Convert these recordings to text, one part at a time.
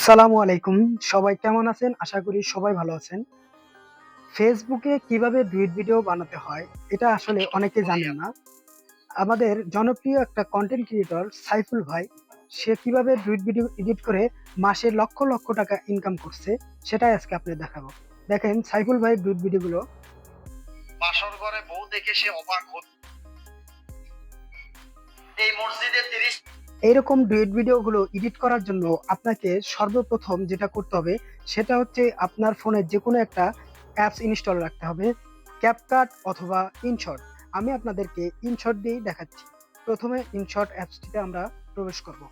আসসালামু আলাইকুম। সবাই কেমন আছেন? আশা করি সবাই ভালো আছেন। ফেসবুকে কীভাবে ডুইট ভিডিও বানাতে হয়, এটা আসলে অনেকে জানেন না। আমাদের জনপ্রিয় একটা কন্টেন্ট ক্রিয়েটর সাইফুল ভাই, সে কীভাবে ডুইট ভিডিও এডিট করে মাসে লক্ষ লক্ষ টাকা ইনকাম করছে, সেটাই আজকে আপনাদের দেখাবো। দেখেন সাইফুল ভাই ডুইট ভিডিওগুলো। বাসর ঘরে বউ দেখে সে অবাক হত এই মসজিদে তিরিশ এইরকম ডুয়েট ভিডিওগুলো এডিট করার জন্য আপনাকে সর্বপ্রথম যেটা করতে হবে, সেটা হচ্ছে আপনার ফোনে যে কোনো একটা অ্যাপস ইনস্টল রাখতে হবে ক্যাপকাট অথবা ইনশট আমি আপনাদেরকে ইনশট দিয়েই দেখাচ্ছি। প্রথমে ইনশট অ্যাপসটিতে আমরা প্রবেশ করব।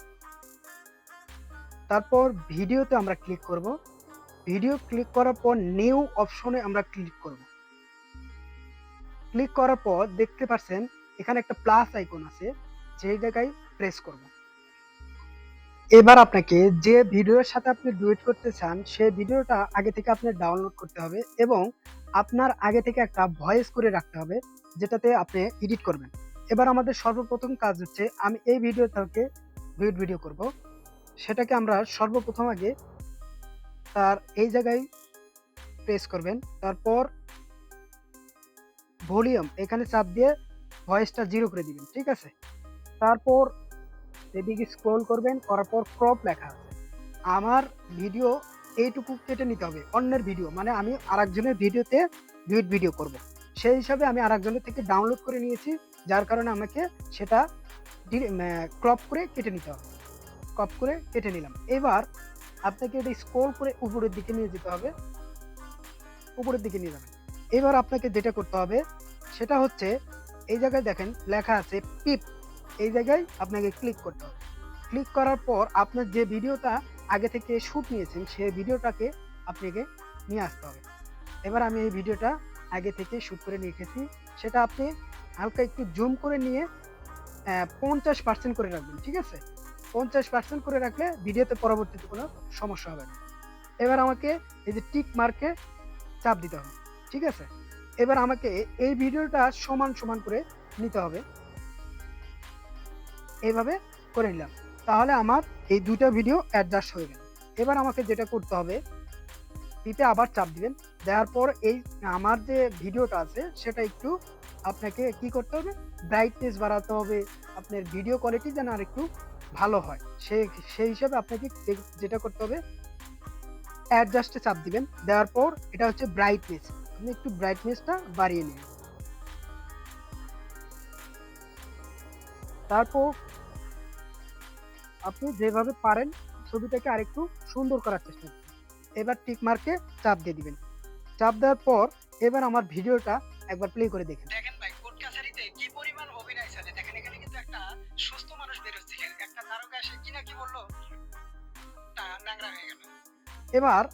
তারপর ভিডিওতে আমরা ক্লিক করব। ভিডিও ক্লিক করার পর নিউ অপশনে আমরা ক্লিক করব। ক্লিক করার পর দেখতে পাচ্ছেন এখানে একটা প্লাস আইকন আছে, যেই জায়গায় প্রেস করব। এবার আপনাকে যে ভিডিওর সাথে আপনি ডুয়েট করতে চান, সেই ভিডিওটা আগে থেকে আপনি ডাউনলোড করতে হবে এবং আপনার আগে থেকে একটা ভয়েস করে রাখতে হবে, যেটাতে আপনি এডিট করবেন। এবার আমাদের সর্বপ্রথম কাজ হচ্ছে, আমি এই ভিডিও থেকে ডুয়েট ভিডিও করব। সেটাকে আমরা সর্বপ্রথম আগে তার এই জায়গায় প্রেস করবেন। তারপর ভলিউম এখানে চাপ দিয়ে ভয়েসটা জিরো করে দিবেন, ঠিক আছে? তারপর এদিকে স্ক্রল করবেন, করার পর ক্রপ লেখা আছে। আমার ভিডিও এইটুকু কেটে নিতে হবে, অন্যের ভিডিও মানে আমি আরেকজনের ভিডিওতে ডুইট ভিডিও করব। সেই হিসাবে আমি আরেকজনের থেকে ডাউনলোড করে নিয়েছি, যার কারণে আমাকে সেটা ক্রপ করে কেটে নিতে হবে। ক্রপ করে কেটে নিলাম। এবার আপনাকে এটা স্ক্রল করে উপরের দিকে নিয়ে যেতে হবে। উপরের দিকে নিয়ে যাবেন। এবার আপনাকে যেটা করতে হবে, সেটা হচ্ছে, এই জায়গায় দেখেন লেখা আছে পিপ এই জায়গায় আপনাকে ক্লিক করতে হবে। ক্লিক করার পর আপনার যে ভিডিওটা আগে থেকে শ্যুট নিয়েছেন সেই ভিডিওটাকে আপনাকে নিয়ে আসতে হবে। এবার আমি এই ভিডিওটা আগে থেকে শ্যুট করে নিয়ে এসেছি। সেটা আপনি হালকা একটু জুম করে নিয়ে পঞ্চাশ পার্সেন্ট করে রাখবেন, ঠিক আছে? পঞ্চাশ পার্সেন্ট করে রাখলে ভিডিওতে পরবর্তীতে কোনো সমস্যা হবে না। এবার আমাকে এই যে টিক মার্কে চাপ দিতে হবে, ঠিক আছে? এবার আমাকে এই ভিডিওটা সমান সমান করে নিতে হবে। এইভাবে করে নিলাম। তাহলে আমার এই দুইটা ভিডিও অ্যাডজাস্ট হয়ে গেল। এবার আমাকে যেটা করতে হবে, পিতে আবার চাপ দিবেন। দেওয়ার পর এই আমার যে ভিডিওটা আছে, সেটা একটু আপনাকে কি করতে হবে? ব্রাইটনেস বাড়াতে হবে। আপনার ভিডিও কোয়ালিটি যেন আর একটু ভালো হয়। সে, সেই হিসাবে আপনাকে যেটা করতে হবে অ্যাডজাস্টে চাপ দিবেন। দেওয়ার পর এটা হচ্ছে ব্রাইটনেস আপনি একটু ব্রাইটনেসটা বাড়িয়ে নেবেন তারপর আপনি যেভাবে পারেন ছবিটাকে আরেকটু সুন্দর করার চেষ্টা করুন। এবার টিক মার্কে চাপ দিয়ে দিবেন। চাপ দেওয়ার পর এবার আমার ভিডিওটা একবার প্লে করে দেখেন। দেখেন ভাই কোর্ট কাছারিতে কি পরিমাণ অভিনয় চলে দেখেন এখানে কিন্তু একটা সুস্থ মানুষ বেরোচ্ছে। একটা তারকা এসে কি না কি বলল তা ন্যাংরা হয়ে গেল। এবার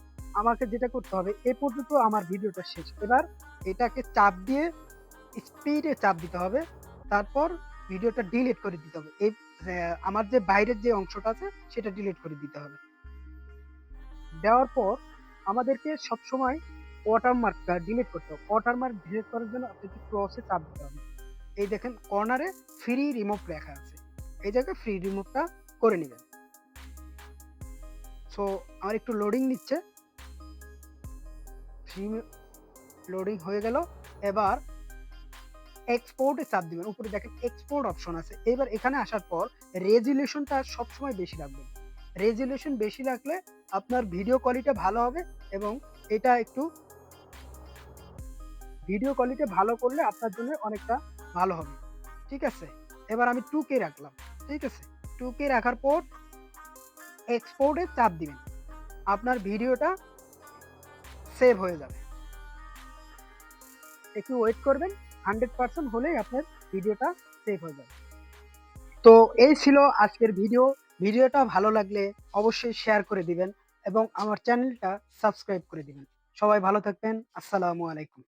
আমাকে যেটা করতে হবে এ পর্যন্ত আমার ভিডিওটা শেষ। এবার এটাকে চাপ দিয়ে স্পিডে চাপ দিতে হবে। তারপর ভিডিওটা ডিলিট করে দিতে হবে। এই আমার যে বাইরের যে অংশটা আছে, সেটা ডিলিট করে দিতে হবে। দেওয়ার পর আমাদেরকে সবসময় ওয়াটারমার্কটা ডিলিট করতে হবে। ওয়াটারমার্ক ডিলিট করার জন্য আপনাকে ক্রসে চাপ দিতে হবে। এই দেখেন কর্নারে ফ্রি রিমুভ লেখা আছে। এই জায়গায় ফ্রি রিমুভটা করে নেবেন। সো আমার একটু লোডিং নিচ্ছে। ফ্রি লোডিং হয়ে গেল। এবার এক্সপোর্টে চাপ দিবেন। উপরে দেখেন এক্সপোর্ট অপশন আছে। এবার এখানে আসার পর রেজুলেশনটা সবসময় বেশি রাখবেন। রেজুলেশন বেশি রাখলে আপনার ভিডিও কোয়ালিটি ভালো হবে এবং এটা একটু ভিডিও কোয়ালিটি ভালো করলে আপনার জন্য অনেকটা ভালো হবে। ঠিক আছে? এবার আমি টু কে রাখলাম। ঠিক আছে? টু কে রাখার পর এক্সপোর্টে চাপ দিবেন। আপনার ভিডিওটা সেভ হয়ে যাবে। একটু ওয়েট করবেন। হান্ড্রেড পার্সেন্ট হলেই আপনার ভিডিওটা সেভ হয়ে যাবে। তো এই ছিল আজকের ভিডিও। ভিডিওটা ভালো লাগলে অবশ্যই শেয়ার করে দিবেন এবং আমার চ্যানেলটা সাবস্ক্রাইব করে দিবেন। সবাই ভালো থাকবেন। আসসালামু আলাইকুম।